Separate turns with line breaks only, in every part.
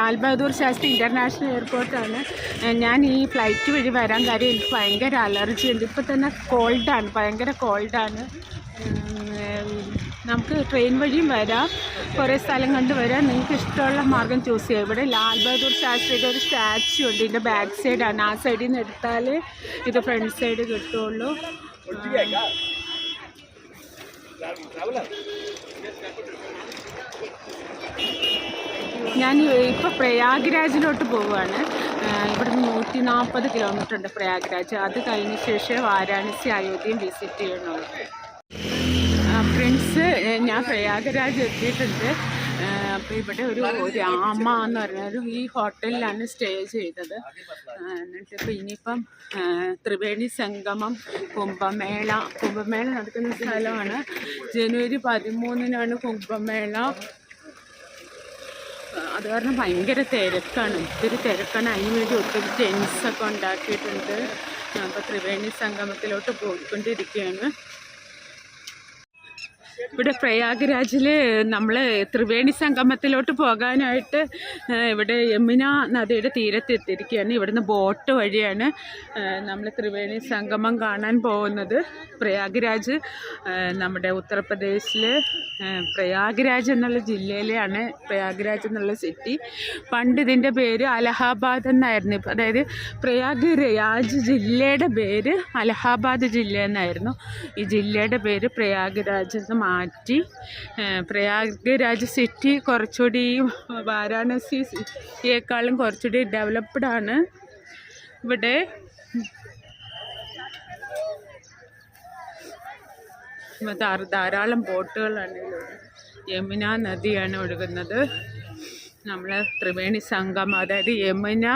Lal Bahadur Shastri international എയർപോർട്ടാണ് ഞാൻ ഈ ഫ്ലൈറ്റ് വഴി വരാൻ കാര്യം എനിക്ക് ഭയങ്കര അലർജി ഉണ്ട്. ഇപ്പോൾ തന്നെ കോൾഡാണ് ഭയങ്കര കോൾഡാണ് നമുക്ക് ട്രെയിൻ വഴിയും വരാം. കുറേ സ്ഥലം കണ്ട് വരാം. നിങ്ങൾക്ക് ഇഷ്ടമുള്ള മാർഗം ചൂസ് ചെയ്യാം. ഇവിടെ ലാൽ ബഹദൂർ ശാസ്ത്രിയുടെ ഒരു സ്റ്റാച്ചു ഉണ്ട്. ഇതിന്റെ ബാക്ക് സൈഡാണ് ആ സൈഡിൽ നിന്ന് എടുത്താൽ ഇത് ഫ്രണ്ട് സൈഡ് കിട്ടുള്ളൂ. ഞാൻ ഇപ്പോൾ പ്രയാഗ്രാജിലോട്ട് പോവുകയാണ് ഇവിടെ ഇവിടുന്ന് നൂറ്റി നാൽപ്പത് കിലോമീറ്റർ ഉണ്ട് പ്രയാഗ്രാജ്. അത് കഴിഞ്ഞ ശേഷം വാരാണസി അയോധ്യയും വിസിറ്റ് ചെയ്യണുള്ളൂ ഫ്രണ്ട്സ് ഞാൻ പ്രയാഗരാജ് എത്തിയിട്ടുണ്ട്. അപ്പോൾ ഇവിടെ ഒരു രാമ എന്ന് പറഞ്ഞൊരു ഈ ഹോട്ടലിലാണ് സ്റ്റേ ചെയ്തത്. എന്നിട്ട് ഇപ്പോൾ ഇനിയിപ്പം ത്രിവേണി സംഗമം കുംഭമേള. കുംഭമേള നടക്കുന്ന സ്ഥലമാണ്. ജനുവരി പതിമൂന്നിനാണ് കുംഭമേള. അത് കാരണം ഭയങ്കര തിരക്കാണ്. ഒത്തിരി തിരക്കാണ്. അതിന് വേണ്ടി ഒത്തിരി ടെൻസൊക്കെ ഉണ്ടാക്കിയിട്ടുണ്ട്. അപ്പോൾ ത്രിവേണി സംഗമത്തിലോട്ട് പോയിക്കൊണ്ടിരിക്കുകയാണ്. ഇവിടെ പ്രയാഗ്രാജിൽ നമ്മൾ ത്രിവേണി സംഗമത്തിലോട്ട് പോകാനായിട്ട് ഇവിടെ യമുന നദിയുടെ തീരത്ത് എത്തിയിരിക്കുകയാണ്. ഇവിടുന്ന് ബോട്ട് വഴിയാണ് നമ്മൾ ത്രിവേണി സംഗമം കാണാൻ പോകുന്നത്. പ്രയാഗ്രാജ് നമ്മുടെ ഉത്തർപ്രദേശിൽ പ്രയാഗ്രാജ് എന്നുള്ള ജില്ലയിലെയാണ് പ്രയാഗ്രാജ് എന്നുള്ള സിറ്റി. പണ്ട് ഇതിന്റെ പേര് അലഹാബാദ് എന്നായിരുന്നു. അതായത് അതായത് പ്രയാഗ്രാജ് ജില്ലയുടെ പേര് അലഹാബാദ് ജില്ല എന്നായിരുന്നു. ഈ ജില്ലയുടെ പേര് പ്രയാഗ്രാജ് എന്ന് മാറ്റി. പ്രയാഗ്രാജ് സിറ്റി കുറച്ചുകൂടി വാരാണസി സിറ്റിയേക്കാളും കുറച്ചുകൂടി ഡെവലപ്ഡ് ആണ്. ഇവിടെ ധാരാളം ബോട്ടുകളാണ്. യമുന നദിയാണ് ഒഴുകുന്നത്. നമ്മൾ ത്രിവേണി സംഗമം അതായത് യമുന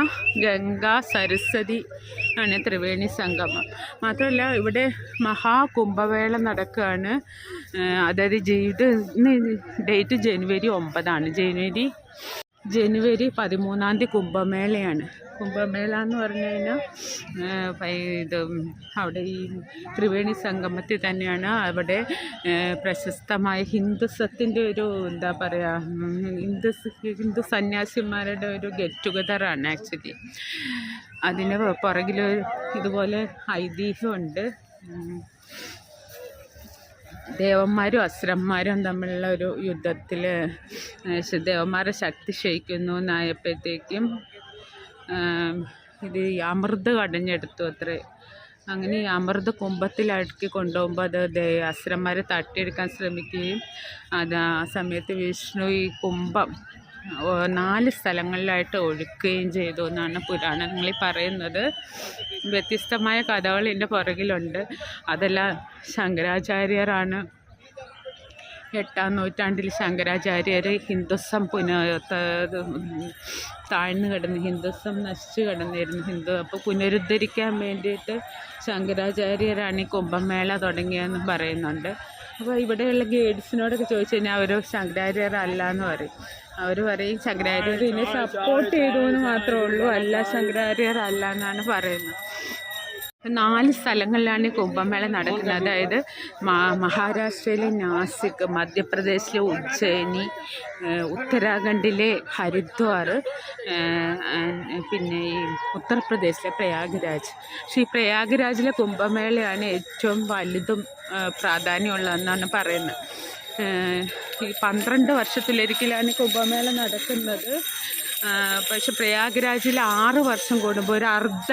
ഗംഗ സരസ്വതി ആണ് ത്രിവേണി സംഗമം. മാത്രമല്ല ഇവിടെ മഹാകുംഭമേള നടക്കുകയാണ്. അതായത് ജീവിത ഡേറ്റ് ജനുവരി ഒമ്പതാണ്. ജനുവരി ജനുവരി പതിമൂന്നാം തീയതി കുംഭമേളയാണ്. കുംഭമേള എന്ന് പറഞ്ഞു കഴിഞ്ഞാൽ ഇത് അവിടെ ഈ ത്രിവേണി സംഗമത്തിൽ തന്നെയാണ് അവിടെ പ്രശസ്തമായ ഹിന്ദുസത്തിന്റെ ഒരു എന്താ പറയുക ഹിന്ദു ഹിന്ദു സന്യാസിമാരുടെ ഒരു ഗെറ്റ് ടുഗദറാണ് ആക്ച്വലി. അതിന് പുറകിൽ ഇതുപോലെ ഐതിഹ്യമുണ്ട്. ദേവന്മാരും അസുരന്മാരും തമ്മിലുള്ള ഒരു യുദ്ധത്തിൽ ദേവന്മാരെ ശക്തി ക്ഷയിക്കുന്നു എന്നായപ്പോഴത്തേക്കും ഇത് അമൃത് കടഞ്ഞെടുത്തു അത്രേ. അങ്ങനെ ഈ അമൃത് കുംഭത്തിലടുക്കി കൊണ്ടുപോകുമ്പോൾ അത് അസുരന്മാരെ തട്ടിയെടുക്കാൻ ശ്രമിക്കുകയും അത് ആ സമയത്ത് വിഷ്ണു ഈ കുംഭം നാല് സ്ഥലങ്ങളിലായിട്ട് ഒഴുക്കുകയും ചെയ്തു എന്നാണ് പുരാണങ്ങളിൽ പറയുന്നത്. വ്യത്യസ്തമായ കഥകൾ ഇതിന്റെ പുറകിലുണ്ട്. അതെല്ലാം ശങ്കരാചാര്യരാണ് എട്ടാം നൂറ്റാണ്ടിൽ ശങ്കരാചാര്യർ ഹിന്ദുസം പുന താഴ്ന്നു കിടന്ന് ഹിന്ദുസം നശിച്ചു കിടന്നിരുന്നു. ഹിന്ദു അപ്പോൾ പുനരുദ്ധരിക്കാൻ വേണ്ടിയിട്ട് ശങ്കരാചാര്യരാണ് ഈ കുംഭമേള തുടങ്ങിയതെന്ന് പറയുന്നുണ്ട്. അപ്പോൾ ഇവിടെയുള്ള ഗൈഡ്സിനോടൊക്കെ ചോദിച്ചു കഴിഞ്ഞാൽ അവർ ശങ്കരാചാര്യർ അല്ല എന്ന് പറയും അവർ പറയും ശങ്കരാചാര്യർ ഇതിനെ സപ്പോർട്ട് ചെയ്തു എന്ന് മാത്രമേ ഉള്ളൂ. അല്ല ശങ്കരാചാര്യർ അല്ല എന്നാണ് പറയുന്നത്. നാല് സ്ഥലങ്ങളിലാണ് ഈ കുംഭമേള നടക്കുന്നത്. അതായത് മഹാരാഷ്ട്രയിലെ നാസിക് മധ്യപ്രദേശിലെ ഉജ്ജയിനി ഉത്തരാഖണ്ഡിലെ ഹരിദ്വാർ പിന്നെ ഈ ഉത്തർപ്രദേശിലെ പ്രയാഗ്രാജ്. പക്ഷേ ഈ പ്രയാഗ്രാജിലെ കുംഭമേളയാണ് ഏറ്റവും വലുതും പ്രാധാന്യമുള്ളതെന്നാണ് പറയുന്നത്. ഈ പന്ത്രണ്ട് വർഷത്തിലൊരിക്കലാണ് കുംഭമേള നടക്കുന്നത്. പക്ഷെ പ്രയാഗ്രാജിൽ ആറ് വർഷം കൂടുമ്പോൾ ഒരു അർദ്ധ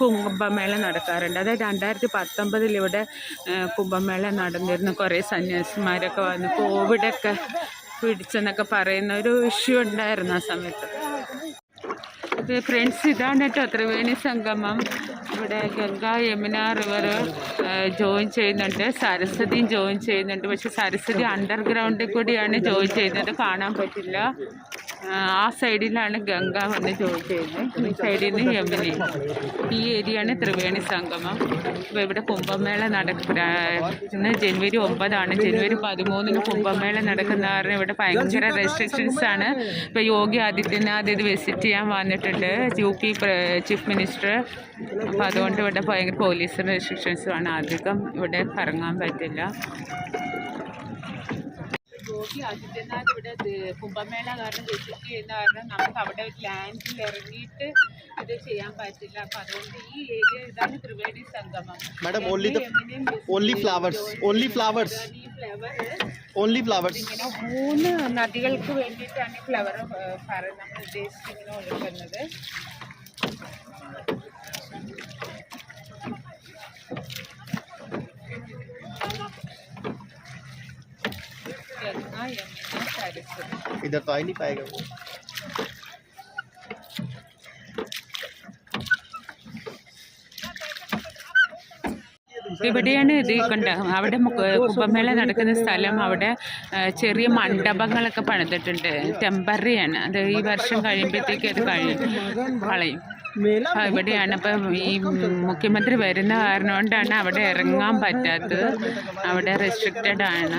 കുംഭമേള നടക്കാറുണ്ട്. അതായത് രണ്ടായിരത്തി പത്തൊമ്പതിൽ ഇവിടെ കുംഭമേള നടന്നിരുന്നു. കുറേ സന്യാസിമാരൊക്കെ വന്ന് കോവിഡൊക്കെ പിടിച്ചെന്നൊക്കെ പറയുന്ന ഒരു ഇഷ്യൂ ഉണ്ടായിരുന്നു ആ സമയത്ത്. ഫ്രണ്ട്സ് ഇതാണ് കേട്ടോ. ത്രിവേണി സംഗമം. ഇവിടെ ഗംഗ യമുന റിവർ ജോയിൻ ചെയ്യുന്നുണ്ട്. സരസ്വതിയും ജോയിൻ ചെയ്യുന്നുണ്ട്. പക്ഷെ സരസ്വതി അണ്ടർഗ്രൗണ്ടിൽ കൂടിയാണ് ജോയിൻ ചെയ്യുന്നത്. കാണാൻ പറ്റില്ല. ആ, സൈഡിലാണ് ഗംഗ വന്ന് ചോദിച്ചിരുന്നത് ഈ സൈഡിൽ നിന്ന് യമുനയും ഈ ഏരിയയാണ് ത്രിവേണി സംഗമം. അപ്പോൾ ഇവിടെ കുംഭമേള നടക്കുന്ന ജനുവരി ഒമ്പതാണ്. ജനുവരി പതിമൂന്നിന് കുംഭമേള നടക്കുന്ന കാരണം ഇവിടെ ഭയങ്കര റെസ്ട്രിക്ഷൻസ് ആണ്. ഇപ്പോൾ യോഗി ആദിത്യനാഥ് ഇത് വിസിറ്റ് ചെയ്യാൻ വന്നിട്ടുണ്ട്. യു പി ചീഫ് മിനിസ്റ്റർ അപ്പോൾ അതുകൊണ്ട് ഇവിടെ ഭയങ്കര പോലീസ് ആണ്. അധികം ഇവിടെ കറങ്ങാൻ പറ്റില്ല. യോഗി ആദിത്യനാഥ് ഇവിടെ കുംഭമേള കാരണം രജിസ്റ്റർ ചെയ്യുന്ന കാരണം നമുക്ക് അവിടെ ലാൻഡിൽ ഇറങ്ങിയിട്ട് ഇത് ചെയ്യാൻ പറ്റില്ല. അപ്പൊ അതുകൊണ്ട് ഈ ഏരിയ ഇതാണ് Triveni Sangam.
Madam only only flowers only flowers only flowers
ഇങ്ങനെ മൂന്ന് നദികൾക്ക് വേണ്ടിയിട്ടാണ് ഈ ഫ്ലവർ നമ്മൾ ഉദ്ദേശിച്ചിങ്ങനെ ഒഴുകുന്നത് ഗംഗ യമുന സരസ്വതി
इधर तो आ ही नहीं पाएगा वो
ഇവിടെയാണ് ഇത് കണ്ട അവിടെ മുക്ക് കുംഭമേള നടക്കുന്ന സ്ഥലം അവിടെ ആ, ചെറിയ മണ്ഡപങ്ങളൊക്കെ പണിതിട്ടുണ്ട് ടെമ്പററിയാണ് അത് ഈ വർഷം കഴിയുമ്പോഴത്തേക്ക് അത് കഴിയും കളയും ആ, ഇവിടെയാണ് ഇപ്പം ഈ മുഖ്യമന്ത്രി വരുന്ന കാരണം കൊണ്ടാണ് അവിടെ ഇറങ്ങാൻ പറ്റാത്തത്. അവിടെ റെസ്ട്രിക്റ്റഡ് ആണ്.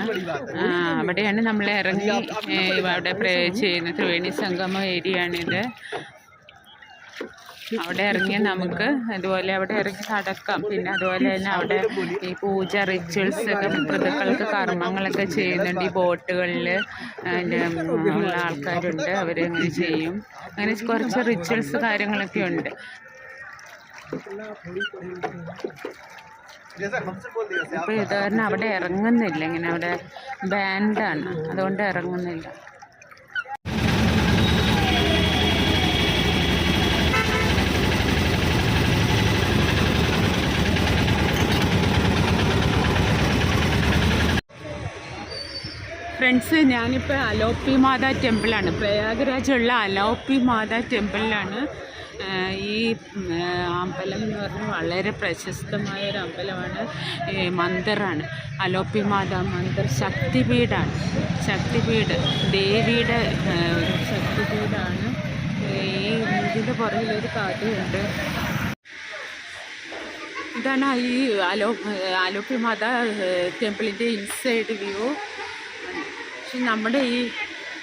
അവിടെയാണ് നമ്മൾ ഇറങ്ങി അവിടെ പ്രേ ചെയ്യുന്നത്. ത്രിവേണി സംഗമ ഏരിയ ആണിത് അവിടെ ഇറങ്ങി നമുക്ക് അതുപോലെ അവിടെ ഇറങ്ങി നടക്കാം. പിന്നെ അതുപോലെ തന്നെ അവിടെ ഈ പൂജ റിച്വൽസ് ഒക്കെ പിതൃക്കൾക്ക് കർമ്മങ്ങളൊക്കെ ചെയ്യുന്നുണ്ട്. ഈ ബോട്ടുകളിൽ ഉള്ള ആൾക്കാരുണ്ട്. അവരങ്ങനെ ചെയ്യും. അങ്ങനെ കുറച്ച് റിച്വൽസ് കാര്യങ്ങളൊക്കെ ഉണ്ട്. അപ്പോൾ ഇത് അവിടെ ഇറങ്ങുന്നില്ല ഇങ്ങനെ അവിടെ ബാൻഡാണ് അതുകൊണ്ട് ഇറങ്ങുന്നില്ല. ഫ്രണ്ട്സ് ഞാനിപ്പോൾ അലോപ്പി മാതാ ടെമ്പിളാണ്. പ്രയാഗരാജുള്ള അലോപ്പി മാതാ ടെമ്പിളിലാണ്. ഈ അമ്പലം എന്ന് പറഞ്ഞാൽ വളരെ പ്രശസ്തമായ ഒരു അമ്പലമാണ്. ഈ മന്ദിറാണ്. അലോപ്പി മാതാ മന്ദിർ ശക്തിപീഠാണ്. ശക്തിപീഠ് ദേവിയുടെ ഒരു ശക്തിപീഠാണ്. ഈ ഇതിന്റെ പുറകിലൊരു കഥയുണ്ട് ഇതാണ് ഈ അലോ അലോപ്പി മാതാ ടെമ്പിളിന്റെ ഇൻസൈഡ് വ്യൂ. നമ്മുടെ ഈ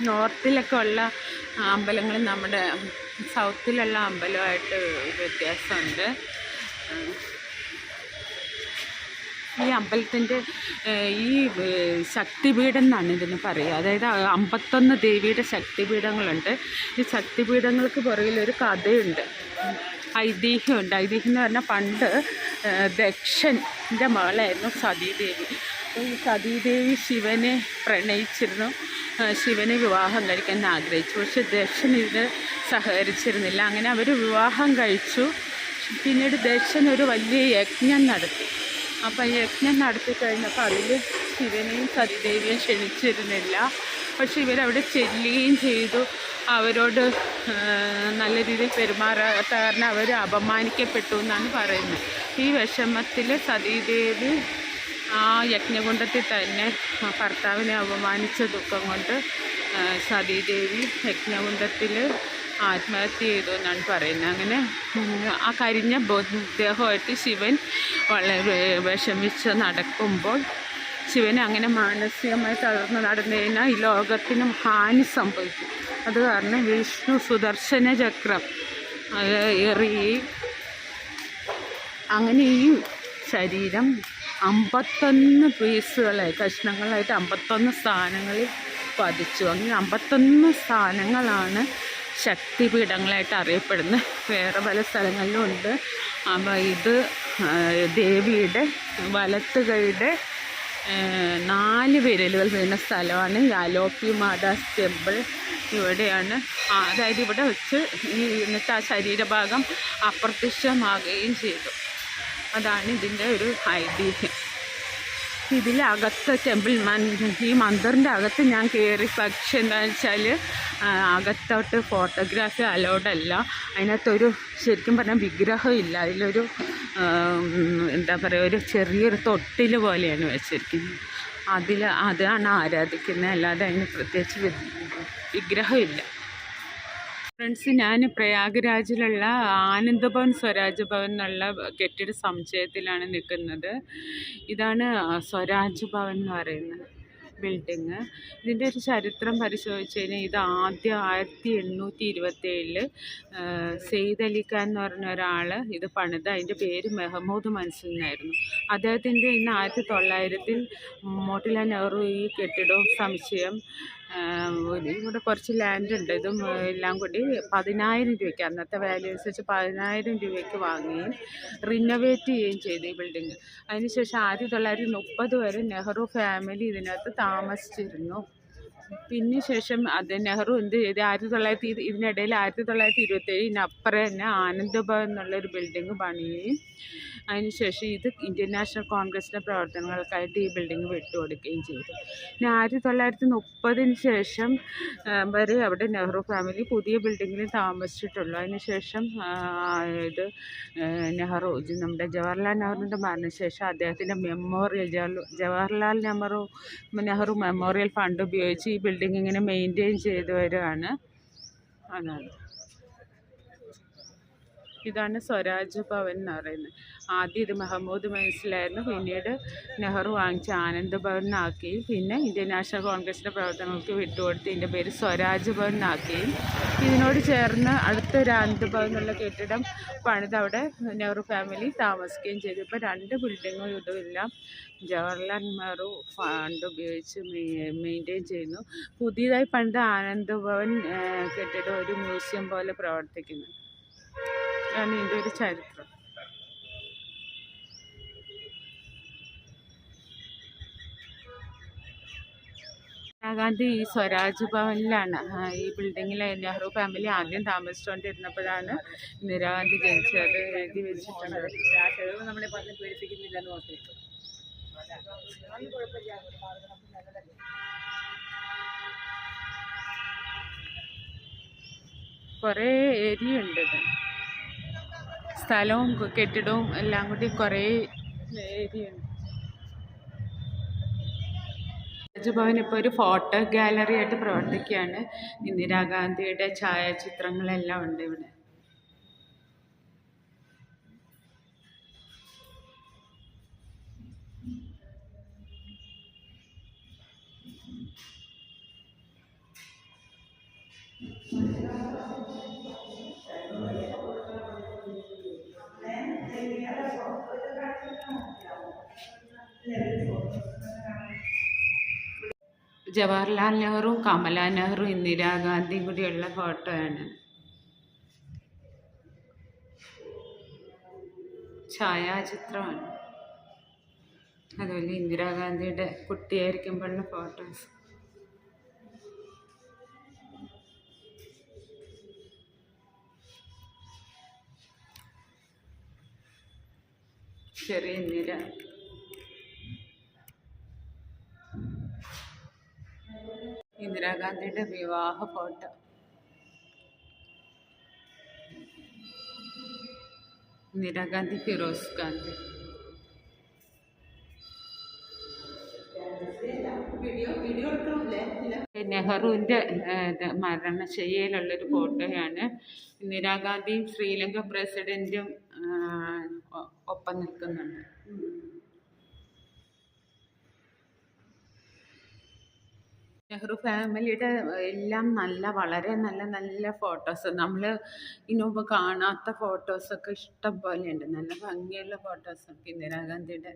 നോർത്തിലൊക്കെ ഉള്ള അമ്പലങ്ങൾ നമ്മുടെ സൗത്തിലുള്ള അമ്പലമായിട്ട് വ്യത്യാസമുണ്ട്. ഈ അമ്പലത്തിന്റെ ഈ ശക്തിപീഠം എന്നാണ് ഇതിന് പറയുക. അതായത് അമ്പത്തൊന്ന് ദേവിയുടെ ശക്തിപീഠങ്ങളുണ്ട്. ഈ ശക്തിപീഠങ്ങൾക്ക് പുറകിലൊരു കഥയുണ്ട്. ഐതിഹ്യമുണ്ട്. ഐതിഹ്യം എന്ന് പറഞ്ഞാൽ പണ്ട് ദക്ഷന്റെ മകളായിരുന്നു സതീദേവി. സതീദേവി ശിവനെ പ്രണയിച്ചിരുന്നു. ശിവനെ വിവാഹം കഴിക്കാൻ ആഗ്രഹിച്ചു. പക്ഷെ ദക്ഷൻ ഇതിന് സഹകരിച്ചിരുന്നില്ല. അങ്ങനെ അവർ വിവാഹം കഴിച്ചു. പിന്നീട് ദക്ഷൻ ഒരു വലിയ യജ്ഞം നടത്തി. അപ്പം യജ്ഞം നടത്തി കഴിഞ്ഞപ്പോൾ അതിൽ ശിവനെയും സതിദേവിയെ ക്ഷണിച്ചിരുന്നില്ല. പക്ഷെ ഇവരവിടെ ചെല്ലുകയും ചെയ്തു. അവരോട് നല്ല രീതിയിൽ പെരുമാറാത്ത കാരണം അവർ അപമാനിക്കപ്പെട്ടു എന്നാണ് പറയുന്നത്. ഈ വിഷമത്തിൽ സതീദേവി ആ യജ്ഞകുണ്ടത്തിൽ തന്നെ ഭർത്താവിനെ അപമാനിച്ച ദുഃഖം കൊണ്ട് സതീദേവി യജ്ഞകുണ്ടത്തിൽ ആത്മഹത്യ ചെയ്തു എന്നാണ് പറയുന്നത്. അങ്ങനെ ആ കരിഞ്ഞ ബോധദേഹമായിട്ട് ശിവൻ വളരെ വിഷമിച്ച് നടക്കുമ്പോൾ ശിവൻ അങ്ങനെ മാനസികമായി തളർന്ന് നടന്നതിനാൽ ഈ ലോകത്തിനും ഹാനി സംഭവിക്കും അത് കാരണം വിഷ്ണു സുദർശന ചക്രം എറിയുകയും അങ്ങനെ ഈ ശരീരം അമ്പത്തൊന്ന് പീസുകളായി കഷ്ണങ്ങളായിട്ട് അമ്പത്തൊന്ന് സ്ഥാനങ്ങളിൽ പതിച്ചു. അങ്ങനെ അമ്പത്തൊന്ന് സ്ഥാനങ്ങളാണ് ശക്തിപീഠങ്ങളായിട്ട് അറിയപ്പെടുന്നത്. വേറെ പല സ്ഥലങ്ങളിലും ഉണ്ട്. അപ്പോൾ ഇത് ദേവിയുടെ വലത്ത് കൈയുടെ നാല് വിരലുകൾ വീണ സ്ഥലമാണ്. ഈ അലോപ്പി മാതാസ് ടെമ്പിൾ ഇവിടെയാണ്. അതായത് ഇവിടെ വെച്ച് ഈ എന്നിട്ട് ആ ശരീരഭാഗം അപ്രത്യക്ഷമാകുകയും ചെയ്തു. അതാണ് ഇതിന്റെ ഒരു ഐതിഹ്യം. ഇതിലകത്ത് ടെമ്പിൾ മൻ ഈ മന്ദിറിന്റെ അകത്ത് ഞാൻ കയറി പക്ഷെ എന്താണെന്ന് വെച്ചാൽ അകത്തോട്ട് ഫോട്ടോഗ്രാഫി അലൗഡ് അല്ല. അതിനകത്തൊരു ശരിക്കും പറഞ്ഞാൽ വിഗ്രഹം ഇല്ല. അതിലൊരു എന്താ പറയുക ഒരു ചെറിയൊരു തൊട്ടിൽ പോലെയാണ് വെച്ചിരിക്കുന്നത്. അതിൽ അതാണ് ആരാധിക്കുന്നത് അല്ലാതെ അതിന് പ്രത്യേകിച്ച് വിഗ്രഹം വിഗ്രഹമില്ല ഫ്രണ്ട്സ് ഞാൻ പ്രയാഗ്രാജിലുള്ള ആനന്ദഭവൻ സ്വരാജ് ഭവൻ എന്നുള്ള കെട്ടിട സമുച്ചയത്തിലാണ് നിൽക്കുന്നത്. ഇതാണ് സ്വരാജ് ഭവൻ എന്ന് പറയുന്നത് ബിൽഡിങ്. ഇതിന്റെ ഒരു ചരിത്രം പരിശോധിച്ച് കഴിഞ്ഞാൽ ഇത് ആദ്യം ആയിരത്തി എണ്ണൂറ്റി ഇരുപത്തേഴിൽ സെയ്ദ് അലി ഖാൻ എന്ന് പറഞ്ഞ ഒരാൾ ഇത് പണിത്. അതിന്റെ പേര് മെഹമ്മൂദ് മൻസൂർ എന്നായിരുന്നു അദ്ദേഹത്തിന്റെ ഇന്ന് ആയിരത്തി തൊള്ളായിരത്തിൽ മോട്ടിലാൽ നെഹ്റു ഈ കെട്ടിടവും ഒരു ഇവിടെ കുറച്ച് ലാൻഡ് ഉണ്ട്. ഇതും എല്ലാം കൂടി പതിനായിരം രൂപയ്ക്ക് അന്നത്തെ വാല്യൂ അനുസരിച്ച് പതിനായിരം രൂപയ്ക്ക് വാങ്ങുകയും റിനോവേറ്റ് ചെയ്യുകയും ചെയ്തു ഈ ബിൽഡിങ് അതിനുശേഷം ആയിരത്തി തൊള്ളായിരത്തി മുപ്പത് വരെ നെഹ്റു ഫാമിലി ഇതിനകത്ത് താമസിച്ചിരുന്നു. പിന്നെ ശേഷം അത് നെഹ്റു എന്ത് ചെയ്ത്? ആയിരത്തി തൊള്ളായിരത്തി ഇതിനിടയിൽ ആയിരത്തി തൊള്ളായിരത്തി ഇരുപത്തേഴിനപ്പുറം തന്നെ ആനന്ദ് ഭവൻ എന്നുള്ളൊരു ബിൽഡിങ് പണിയുകയും അതിനുശേഷം ഇത് ഇന്ത്യൻ നാഷണൽ കോൺഗ്രസിന്റെ പ്രവർത്തനങ്ങൾക്കായിട്ട് ഈ ബിൽഡിംഗ് വിട്ടുകൊടുക്കുകയും ചെയ്തു. പിന്നെ ആയിരത്തി തൊള്ളായിരത്തി മുപ്പതിന് ശേഷം വരെ അവിടെ നെഹ്റു ഫാമിലി പുതിയ ബിൽഡിങ്ങിൽ താമസിച്ചിട്ടുള്ളൂ. അതിനുശേഷം ഇത് നെഹ്റു നമ്മുടെ ജവഹർലാൽ നെഹ്റുവിന്റെ മരണശേഷം അദ്ദേഹത്തിന്റെ memorial Jawaharlal Nehru Nehru memorial fund ഉപയോഗിച്ച് ഈ ബിൽഡിംഗ് ഇങ്ങനെ മെയിന്റെയിൻ ചെയ്തു വരികയാണ് അതാണ്. ഇതാണ് സ്വരാജ് ഭവൻ എന്ന് പറയുന്നത്. ആദ്യം ഇത് മെഹമ്മൂദ് മനസ്സിലായിരുന്നു. പിന്നീട് നെഹ്റു വാങ്ങിച്ച് ആനന്ദ് ഭവനാക്കി പിന്നെ ഇന്ത്യൻ നാഷണൽ കോൺഗ്രസിന്റെ പ്രവർത്തനങ്ങൾക്ക് വിട്ടുകൊടുത്ത് ഇതിന്റെ പേര് സ്വരാജ് ഭവനാക്കി ഇതിനോട് ചേർന്ന് അടുത്തൊരു ആനന്ദ് ഭവൻ എന്നുള്ള കെട്ടിടം പണിത് അവിടെ നെഹ്റു ഫാമിലി താമസിക്കുകയും ചെയ്തു. ഇപ്പോൾ രണ്ട് ബിൽഡിങ്ങും ഇതുമെല്ലാം ജവഹർലാൽ നെഹ്റു ഫണ്ട് ഉപയോഗിച്ച് മെയിന്റെയിൻ ചെയ്യുന്നു. പുതിയതായി പണിത ആനന്ദ് ഭവൻ കെട്ടിടം ഒരു മ്യൂസിയം പോലെ പ്രവർത്തിക്കുന്നു. ആണ് ഇതിന്റെ ഒരു ചരിത്രം. ഇന്ദിരാഗാന്ധി ഈ സ്വരാജ് ഭവനിലാണ്. ഈ ബിൽഡിങ്ങിൽ നെഹ്റു ഫാമിലി ആദ്യം താമസിച്ചുകൊണ്ടിരുന്നപ്പോഴാണ് ഇന്ദിരാഗാന്ധി ജനിച്ചത് എഴുതി വെച്ചിട്ടുണ്ട്
നമ്മളെ പറഞ്ഞ് പേടിപ്പിക്കുന്നില്ലെന്ന് ഓർത്തിരിക്കും.
കുറേ ഏരിയ ഉണ്ട് ഇത് സ്ഥലവും കെട്ടിടവും എല്ലാം കൂടി കുറേ ഏരിയ ഉണ്ട് രാജ്ഭവൻ ഇപ്പോൾ ഒരു ഫോട്ടോ ഗാലറി ആയിട്ട് പ്രവർത്തിക്കുകയാണ്. ഇന്ദിരാഗാന്ധിയുടെ ഛായാചിത്രങ്ങളെല്ലാം ഉണ്ട് ഇവിടെ. ജവഹർലാൽ നെഹ്റു കമല നെഹ്റു ഇന്ദിരാഗാന്ധിയും കൂടിയുള്ള ഫോട്ടോയാണ് ഛായാചിത്രമാണ്. അതുപോലെ ഇന്ദിരാഗാന്ധിയുടെ കുട്ടിയായിരിക്കുമ്പോഴുള്ള ഫോട്ടോസ് ചെറിയ ഇന്ദിര. ഇന്ദിരാഗാന്ധിയുടെ വിവാഹ ഫോട്ടോ. ഇന്ദിരാഗാന്ധി ഫിറോസ് ഗാന്ധി. നെഹ്റുവിന്റെ മരണശയ്യയിലുള്ളൊരു ഫോട്ടോയാണ്. ഇന്ദിരാഗാന്ധിയും ശ്രീലങ്ക പ്രസിഡന്റും ഒപ്പം നിൽക്കുന്നുണ്ട്. നെഹ്റു ഫാമിലിയുടെ എല്ലാം നല്ല വളരെ നല്ല നല്ല ഫോട്ടോസ്. നമ്മൾ ഇതിനു മുമ്പ് കാണാത്ത ഫോട്ടോസൊക്കെ ഇഷ്ടം പോലെ ഉണ്ട് നല്ല ഭംഗിയുള്ള ഫോട്ടോസൊക്കെ ഇന്ദിരാഗാന്ധിയുടെ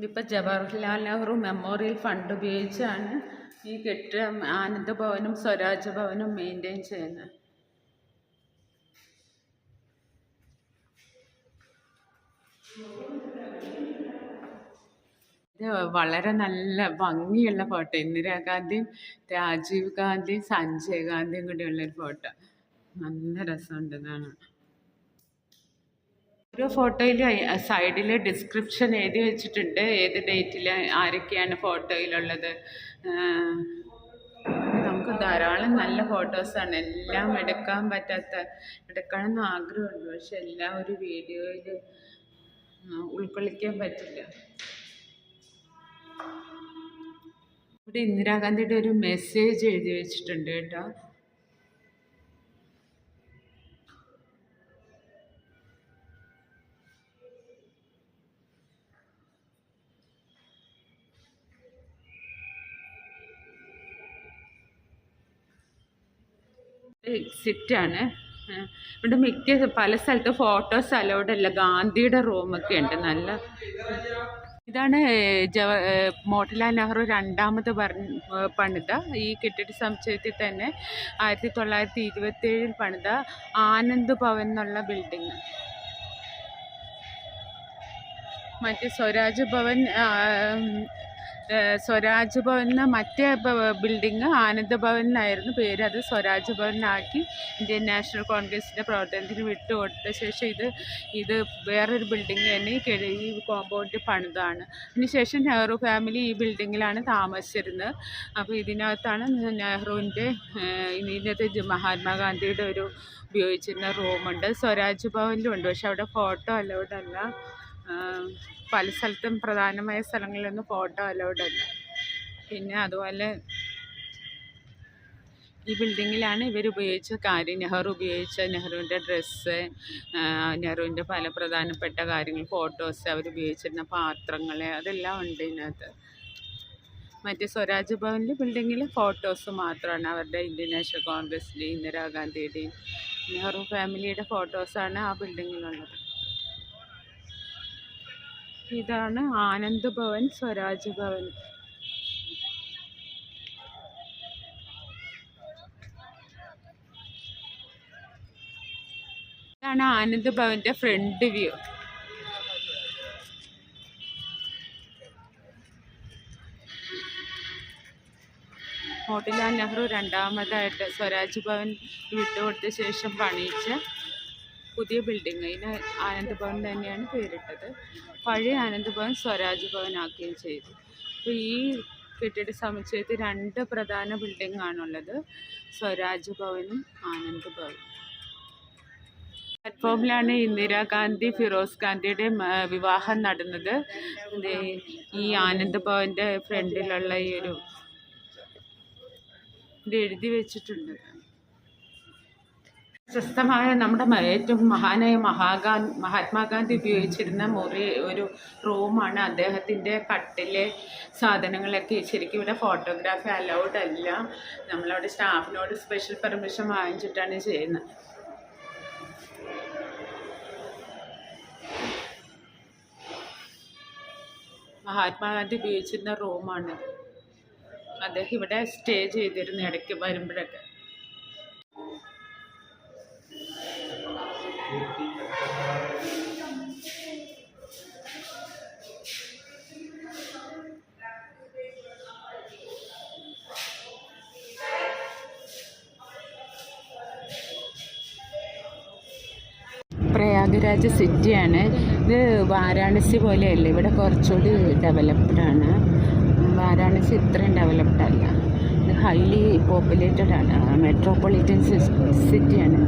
ഇതിപ്പോൾ ജവഹർലാൽ നെഹ്റു മെമ്മോറിയൽ ഫണ്ട് ഉപയോഗിച്ചാണ് ഈ കെട്ടിടം ആനന്ദ ഭവനും സ്വരാജ് ഭവനും മെയിന്റെയിൻ ചെയ്യുന്നത്. ഇത് വളരെ നല്ല ഭംഗിയുള്ള ഫോട്ടോ. ഇന്ദിരാഗാന്ധിയും രാജീവ് ഗാന്ധിയും സഞ്ജയ് ഗാന്ധിയും കൂടിയുള്ളൊരു ഫോട്ടോ. നല്ല രസമുണ്ട് കാണാൻ. ഓരോ ഫോട്ടോയിലും സൈഡിൽ ഡിസ്ക്രിപ്ഷൻ എഴുതി വെച്ചിട്ടുണ്ട്. ഏത് ഡേറ്റിൽ ആരൊക്കെയാണ് ഫോട്ടോയിലുള്ളത്. നമുക്ക് ധാരാളം നല്ല ഫോട്ടോസാണ്. എല്ലാം എടുക്കാൻ പറ്റാത്ത എടുക്കണമെന്ന് ആഗ്രഹമുണ്ട്. പക്ഷെ എല്ലാം ഒരു വീഡിയോയിൽ ഉൾക്കൊള്ളിക്കാൻ പറ്റില്ല. ഇവിടെ ഇന്ദിരാഗാന്ധിയുടെ ഒരു മെസ്സേജ് എഴുതി വെച്ചിട്ടുണ്ട് കേട്ടോ. എക്സിറ്റ് ആണ്. ആ, ഇവിടെ മിക്ക പല സ്ഥലത്ത് ഫോട്ടോസ് അലൗഡ് അല്ല. ഗാന്ധിയുടെ റൂമൊക്കെ ഉണ്ട്. നല്ല ഇതാണ് ജവ മോട്ടിലാൽ നെഹ്റു രണ്ടാമത് പണിത. ഈ കെട്ടിട സമുച്ചയത്തിൽ തന്നെ ആയിരത്തി തൊള്ളായിരത്തി ഇരുപത്തേഴിൽ പണിത ആനന്ദ് ഭവൻ എന്നുള്ള ബിൽഡിങ് മറ്റേ സ്വരാജ് ഭവൻ സ്വരാജ് ഭവൻ എന്ന മറ്റേ ബിൽഡിങ് ആനന്ദ ഭവൻ എന്നായിരുന്നു പേര്. അത് സ്വരാജ് ഭവനാക്കി ഇന്ത്യൻ നാഷണൽ കോൺഗ്രസിന്റെ പ്രവർത്തനത്തിന് വിട്ടുകൊടുത്ത ശേഷം ഇത് ഇത് വേറൊരു ബിൽഡിംഗ് തന്നെ ഈ കോമ്പൗണ്ട് പണിതാണ്. അതിനുശേഷം നെഹ്റു ഫാമിലി ഈ ബിൽഡിങ്ങിലാണ് താമസിച്ചിരുന്നത്. അപ്പോൾ ഇതിനകത്താണ് നെഹ്റുവിന്റെ ഇന്നത്തെ മഹാത്മാഗാന്ധിയുടെ ഒരു ഉപയോഗിച്ചിരുന്ന റൂമുണ്ട്. സ്വരാജ് ഭവനിലുണ്ട്. പക്ഷെ അവിടെ ഫോട്ടോ അലൗഡ് പല സ്ഥലത്തും പ്രധാനമായ സ്ഥലങ്ങളിലൊന്നും ഫോട്ടോ അലൗഡ് അല്ല. പിന്നെ അതുപോലെ ഈ ബിൽഡിങ്ങിലാണ് ഇവർ ഉപയോഗിച്ച കാര്യം. നെഹ്റു ഉപയോഗിച്ച നെഹ്റുവിന്റെ ഡ്രസ്സ് നെഹ്റുവിന്റെ പല പ്രധാനപ്പെട്ട കാര്യങ്ങൾ ഫോട്ടോസ് അവർ ഉപയോഗിച്ചിരുന്ന പാത്രങ്ങൾ അതെല്ലാം ഉണ്ട് ഇതിനകത്ത്. മറ്റേ സ്വരാജ് ഭവനിൽ ബിൽഡിങ്ങിൽ ഫോട്ടോസ് മാത്രമാണ് അവരുടെ ഇന്ത്യൻ നാഷണൽ കോൺഗ്രസിന്റെയും ഇന്ദിരാഗാന്ധിയുടെയും നെഹ്റു ഫാമിലിയുടെ ഫോട്ടോസാണ് ആ ബിൽഡിങ്ങിലുള്ളത് ഇതാണ് ആനന്ദ് ഭവൻ സ്വരാജ് ഭവൻ. ഇതാണ് ആനന്ദ് ഭവന്റെ ഫ്രണ്ട് വ്യൂ. മോട്ടിലാൽ നെഹ്റു രണ്ടാമതായിട്ട് സ്വരാജ് ഭവൻ വിട്ടുകൊടുത്ത ശേഷം പണിയിച്ച പുതിയ ബിൽഡിംഗ് ആനന്ദ് ഭവൻ തന്നെയാണ് പേരിട്ടത്. പഴയ ആനന്ദ് ഭവൻ സ്വരാജ് ഭവൻ ആക്കുകയും ചെയ്തു. അപ്പോൾ ഈ കെട്ടിട സമുച്ചയത്തിൽ രണ്ട് പ്രധാന ബിൽഡിംഗ് ആണുള്ളത്. സ്വരാജ് ഭവനും ആനന്ദ് ഭവനും. പ്ലാറ്റ്ഫോമിലാണ് ഇന്ദിരാഗാന്ധി ഫിറോസ് ഗാന്ധിയുടെ വിവാഹം നടന്നത്. ഈ ആനന്ദ് ഭവന്റെ ഫ്രണ്ടിലുള്ള ഈ ഒരു എഴുതി വെച്ചിട്ടുണ്ട്. പ്രശസ്തമായ നമ്മുടെ ഏറ്റവും മഹാനായ മഹാഗാ മഹാത്മാഗാന്ധി ഉപയോഗിച്ചിരുന്ന മുറി ഒരു റൂമാണ്. അദ്ദേഹത്തിന്റെ കട്ടിലെ സാധനങ്ങളൊക്കെ ശരിക്കും ഇവിടെ ഫോട്ടോഗ്രാഫി അലൗഡ് അല്ല. നമ്മളവിടെ സ്റ്റാഫിനോട് സ്പെഷ്യൽ പെർമിഷൻ വാങ്ങിച്ചിട്ടാണ് ചെയ്യുന്നത്. മഹാത്മാഗാന്ധി ഉപയോഗിച്ചിരുന്ന റൂമാണ്. അദ്ദേഹം ഇവിടെ സ്റ്റേ ചെയ്തിരുന്നു ഇടയ്ക്ക് വരുമ്പോഴൊക്കെ. പ്രയാഗ്രാജ് സിറ്റിയാണ്. ഇത് വാരാണസി പോലെയല്ല ഇവിടെ കുറച്ചുകൂടി ഡെവലപ്ഡ് ആണ്. വാരാണസി ഇത്രയും ഡെവലപ്ഡ് അല്ല. ഇത് ഹൈലി പോപ്പുലേറ്റഡ് ആണ്. മെട്രോപൊളിറ്റൻ സിറ്റിയാണ്